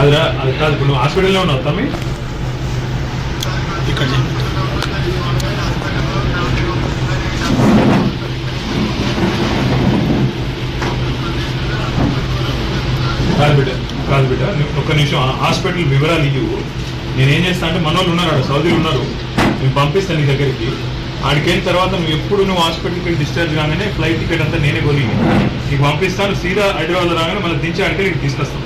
అదిరా అది కాదు ఇప్పుడు నువ్వు హాస్పిటల్లో ఉన్నావు తమ్మి. ఇక్కడ. కాదు బిడ్డ కాదు బిడ్డ ఒక్క నిమిషం హాస్పిటల్ వివరాలు ఇవ్వు. నేనేం చేస్తా అంటే మన వాళ్ళు ఉన్నారు సౌదీలు ఉన్నారు. నేను పంపిస్తాను నీ దగ్గరికి. ఆడికి తర్వాత నువ్వు ఎప్పుడు నువ్వు హాస్పిటల్కి డిశ్చార్జ్ కాగానే ఫ్లైట్ టికెట్ అంతా నేనే కొని నీకు పంపిస్తాను సీదా హైదరాబాద్ రాగానే మళ్ళీ దించి ఆడికి నీకు తీసుకొస్తాను.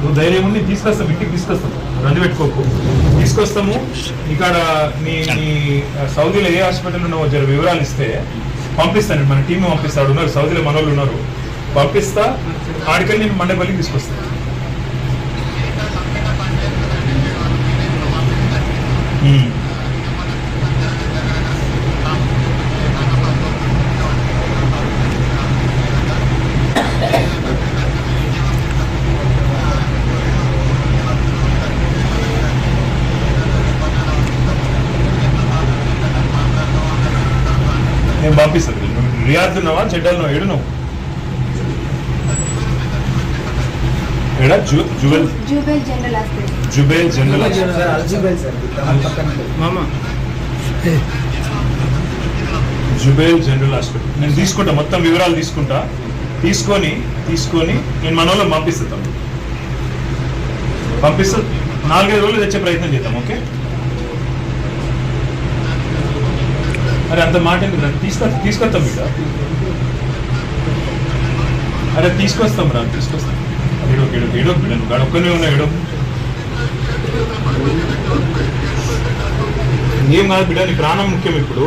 నువ్వు ధైర్యం ఉండి తీసుకొస్తాం ఇంటికి తీసుకొస్తాం రంది పెట్టుకోకు. తీసుకొస్తాము. ఇక్కడ నీ నీ సౌదీలో ఏ హాస్పిటల్ ఉన్నావో జర వివరాలు ఇస్తే పంపిస్తాను. మన టీం పంపిస్తాడు. ఉన్నారు సౌదీలో మనోళ్ళు ఉన్నారు. పంపిస్తా. ఆడికెళ్ళి నేను మండపల్లికి తీసుకొస్తాను నేను పంపిస్తాను. రియాద్ ఉన్నావా? చెడ్డల్ ఉన్నావా ఏడు నువ్వు? ఏడా? జు Jubail Jubail general hospital. Jubail general sir Al Jubail sir దాని పక్కన మామ. Jubail general hospital. నేను తీసుకుంటా మొత్తం వివరాలు తీసుకుంటా. తీసుకొని తీసుకొని నేను మన వాళ్ళని పంపిస్తాను పంపిస్తా నాలుగైదు రోజులు తెచ్చే ప్రయత్నం చేద్దాం ఓకే? అరే అంత మాట ఎందుకు రా? తీసుకొ తీసుకొస్తాం ఇక. అరే తీసుకొస్తాం రా తీసుకొస్తాం. ఏడో ఏడో ఏడో బిడ్డ నువ్వు గాడ ఒక్కనే ఉన్నా ఏడో. ఏం కాదు బిడ్డ నీ ప్రాణం ముఖ్యం ఇప్పుడు.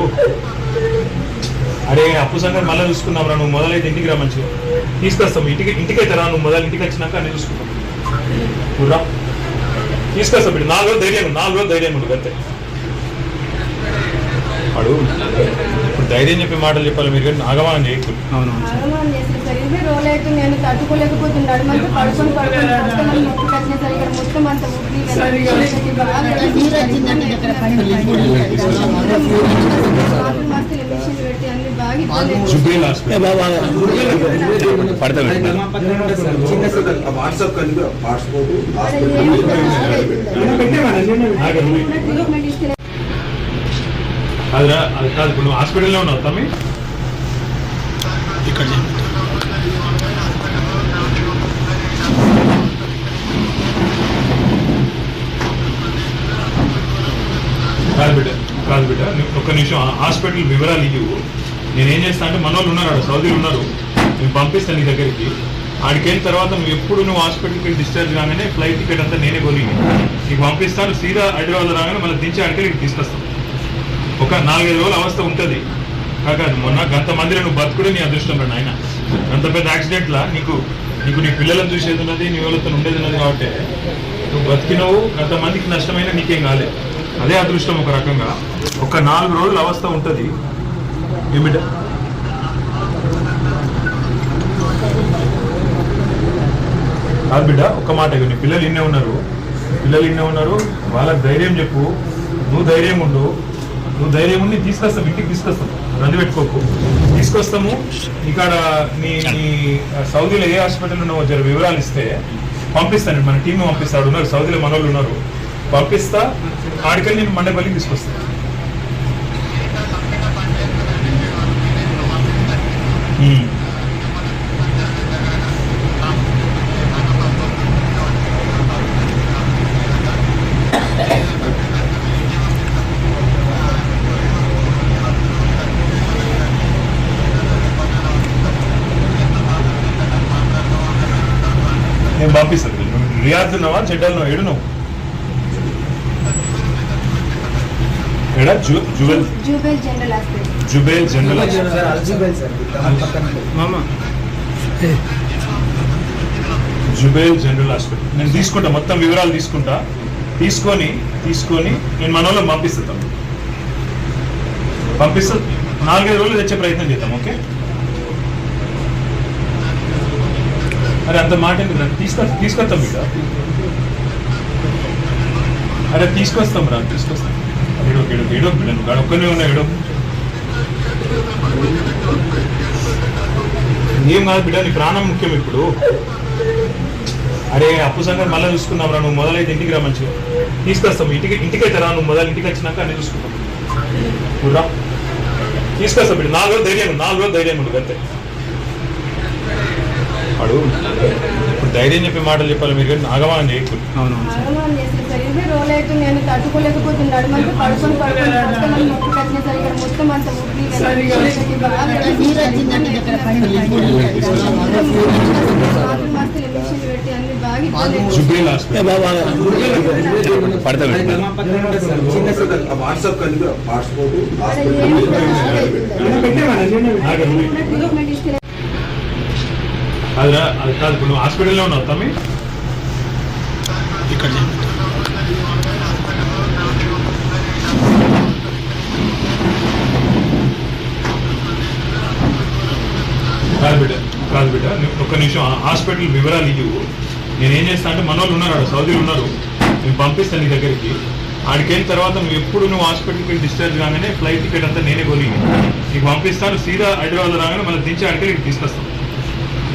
అరే అప్పు సంగతి మళ్ళీ చూసుకున్నాం రా నువ్వు మొదలైతే ఇంటికి రా మంచిగా. తీసుకొస్తాం ఇంటికి ఇంటికైతే రా నువ్వు మొదలు ఇంటికి వచ్చినాక అన్నీ చూసుకుంటాం నువ్వు రా. తీసుకొస్తాం బిడ్డ నాలుగు రోజులు ధైర్యం నాలుగు రోజులు ధైర్యం ఉండదు అంతే. వాడు ఇప్పుడు ధైర్యం చెప్పే మాటలు చెప్పాలి మీరు కానీ ఆగమానం చేయకూడదు నేను తట్టుకోలేకపోతున్నాడు. మంచి పడుకొని పడుకొని మొత్తం సార్ ఇక్కడ మొత్తం అంత వాట్సాప్ కాదురా అది కాదు ఇప్పుడు నువ్వు హాస్పిటల్లో ఉన్నావు తమ్మి. ఇక్కడ. కాదు బిడ్డ కాదు బిడ్డ ఒక్క నిమిషం హాస్పిటల్ వివరాలు ఇవ్వు. నేనేం చేస్తా అంటే మన వాళ్ళు ఉన్నారు ఆడ సౌదీలు ఉన్నారు. నేను పంపిస్తాను నీ దగ్గరికి. ఆడికి తర్వాత నువ్వు ఎప్పుడు నువ్వు హాస్పిటల్కి డిశ్చార్జ్ కాగానే ఫ్లైట్ టికెట్ అంతా నేనే కొని నీకు పంపిస్తాను సీదా హైదరాబాద్ రాగానే మళ్ళీ దించి ఆడికి నీకు తీసుకొస్తాను. ఒక నాలుగైదు రోజులు అవస్థ ఉంటుంది. కాదు మొన్న గంత మందిలో నువ్వు బతుకుడే నీ అదృష్టం రా ఆయన అంత పెద్ద యాక్సిడెంట్లా నీకు నీకు నీ పిల్లలను చూసేది ఉన్నది నీ వాళ్ళతో ఉండేది ఉన్నది కాబట్టి. నువ్వు బతికినవు గంత మందికి నష్టమైన నీకేం కాలే. అదే అదృష్టం ఒక రకంగా. ఒక నాలుగు రోజులు అవస్థ ఉంటుంది. ఏమిట? కాదు బిడ్డ ఒక్క మాట నీ పిల్లలు ఇన్నే ఉన్నారు. పిల్లలు ఇన్నే ఉన్నారు. వాళ్ళకి ధైర్యం చెప్పు. నువ్వు ధైర్యం ఉండు. నువ్వు ధైర్యం ఉండి తీసుకొస్తాం ఇంటికి తీసుకొస్తాం రంది పెట్టుకోకు. తీసుకొస్తాము. ఇక్కడ నీ నీ సౌదీలో ఏ హాస్పిటల్ ఉన్నావో జర వివరాలు ఇస్తే పంపిస్తాను. మన టీం పంపిస్తాడు ఉన్నారు సౌదీలో మన వాళ్ళు ఉన్నారు. పంపిస్తా. ఆడికెళ్ళి నేను మండపల్లికి తీసుకొస్తాను. నేను పంపిస్తాను నువ్వు రియాద్ ఉన్నావా? చెడ్డల్ ఉన్నావా? ఏడు నువ్వు. ఏడా? జు Jubail. Jubail general hospital Jubail general hospital. Sir Al Jubail sir. దాని పక్కన మామ జుబేల్ జనరల్ హాస్పిటల్ నేను తీసుకుంటా మొత్తం వివరాలు తీసుకుంటా. తీసుకొని తీసుకొని నేను మన వాళ్ళకి పంపిస్తాను పంపిస్తా. నాలుగైదు రోజులు తెచ్చే ప్రయత్నం చేద్దాం ఓకే? అరే అంత మాట ఎందుకు రండి తీసుకొ తీసుకొస్తాం బిడ్డ అరే తీసుకొస్తాం రా తీసుకొస్తాం. ఏడో ఏడో ఏడో బిడ్డ నువ్వు గాడ ఒక్కనే ఉన్నా ఏడో. ఏం కాదు బిడ్డ నీ ప్రాణం ముఖ్యం ఇప్పుడు. అరే అప్పు సంగతి మళ్ళీ చూసుకుందాం రా నువ్వు మొదలైతే ఇంటికి రా మంచిగా. తీసుకొస్తాం ఇంటికి ఇంటికైతే రా నువ్వు మొదలు ఇంటికి వచ్చినాక అన్నీ చూసుకుంటాం నువ్వు రా. తీసుకొస్తాం బిడ్డ నాలుగు రోజులు ధైర్యం నాలుగు రోజులు ధైర్యం ఉండు అంతే వాడు ఇప్పుడు ధైర్యం చెప్పే మాటలు చెప్పాలి మీరు కానీ ఆగమానం చేయకూడదు ఆగమనం చేస్తారు సార్ ఇరవై రోజులు అయితే నేను తట్టుకోలేకపోతున్నాడు మంచి పడుకొని పడుకొని పడుకొని నొప్పి కట్టిన సార్ ఇక్కడ మొత్తం అంత ఉబ్బి వెళ్ళి బాగా నీరు వచ్చిందండి ఇక్కడ పైన మస్తు ఇంజక్షన్ పెట్టి అన్ని బాగా ఇబ్బంది అయింది. జుబేల్ హాస్పిటల్ పడతా బిడ్డ చిన్న సిగ్నల్ వాట్సాప్ కనుక పాస్పోర్ట్ అది కాదు ఇప్పుడు నువ్వు హాస్పిటల్లో ఉన్నావు తమ్మి. ఇక్కడ కాదు బిడ్డ కాదు బిడ్డ ఒక్క నిమిషం హాస్పిటల్ వివరాలు ఇవ్వు. నేను ఏం చేస్తా అంటే మన వాళ్ళు ఉన్నారు సౌదీలు ఉన్నారు. నేను పంపిస్తాను నీ దగ్గరికి. ఆడికెళ్ళిన తర్వాత నువ్వు ఎప్పుడు నువ్వు హాస్పిటల్కి వెళ్ళి డిశ్చార్జ్ కాగానే ఫ్లైట్ టికెట్ అంతా నేనే కొని నీకు పంపిస్తాను సీదా హైదరాబాద్ రాగానే మళ్ళీ దించి ఆడికి నీకు తీసుకొస్తాను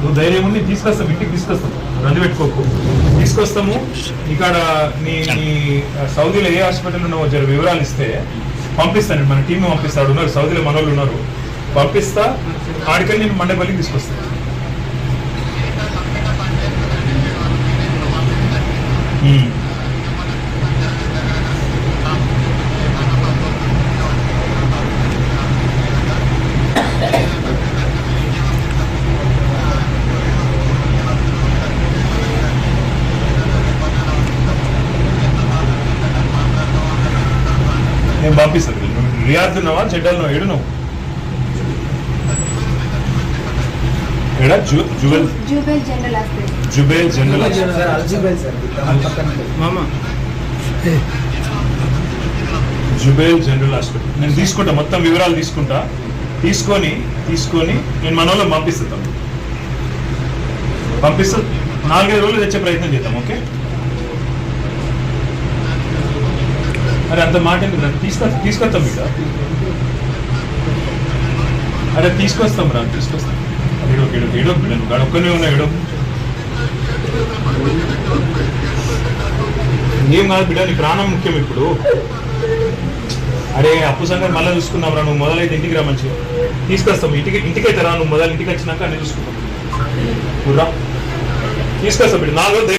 నువ్వు ధైర్యం ఉండి తీసుకొస్తాం ఇంటికి తీసుకొస్తాం. రంది పెట్టుకోకు. తీసుకొస్తాము. ఇక్కడ నీ నీ సౌదీలో ఏ హాస్పిటల్ ఉన్నావో జర వివరాలు ఇస్తే పంపిస్తాను. మన టీం పంపిస్తాడు. ఉన్నారు. సౌదీలో మన వాళ్ళు ఉన్నారు. పంపిస్తా. ఆడికెళ్ళి నేను మండపల్లికి తీసుకొస్తాను ఉమ్. నువ్వు రియాద్ ఉన్నావా చెడ్డల్ ఏడు నువ్వు. ఎడా జు Jubail Jubail general hospital Jubail general hospital. Sir Al Jubail sir దాని పక్కన. జుబేల్ జనరల్ హాస్పిటల్ నేను తీసుకుంటా మొత్తం వివరాలు తీసుకుంటా. తీసుకొని తీసుకొని నేను మన వాళ్ళకి పంపిస్తాను పంపిస్తా నాలుగైదు రోజులు తెచ్చే ప్రయత్నం చేద్దాం ఓకే? అరే అంత మాట ఎందుకు తీసుకొ తీసుకొస్తాం బిడ్డ అరే తీసుకొస్తాం రా తీసుకొస్తాం. ఏడో ఏడో ఏడో బిడ్డ గాడు ఒక్కనే ఉన్నా ఏడో. ఏం కాదు బిడ్డ నీ ప్రాణం ముఖ్యం ఇప్పుడు. అరే అప్పు సంగతి మళ్ళీ చూసుకున్నాం రా నువ్వు మొదలైతే ఇంటికి రా మంచిగా. తీసుకొస్తాం ఇంటికి ఇంటికైతే రా నువ్వు మొదలు ఇంటికి వచ్చినాక అన్ని చూసుకుంటాం నువ్వు రా. తీసుకొస్తాం బిడ్డ నాలుగు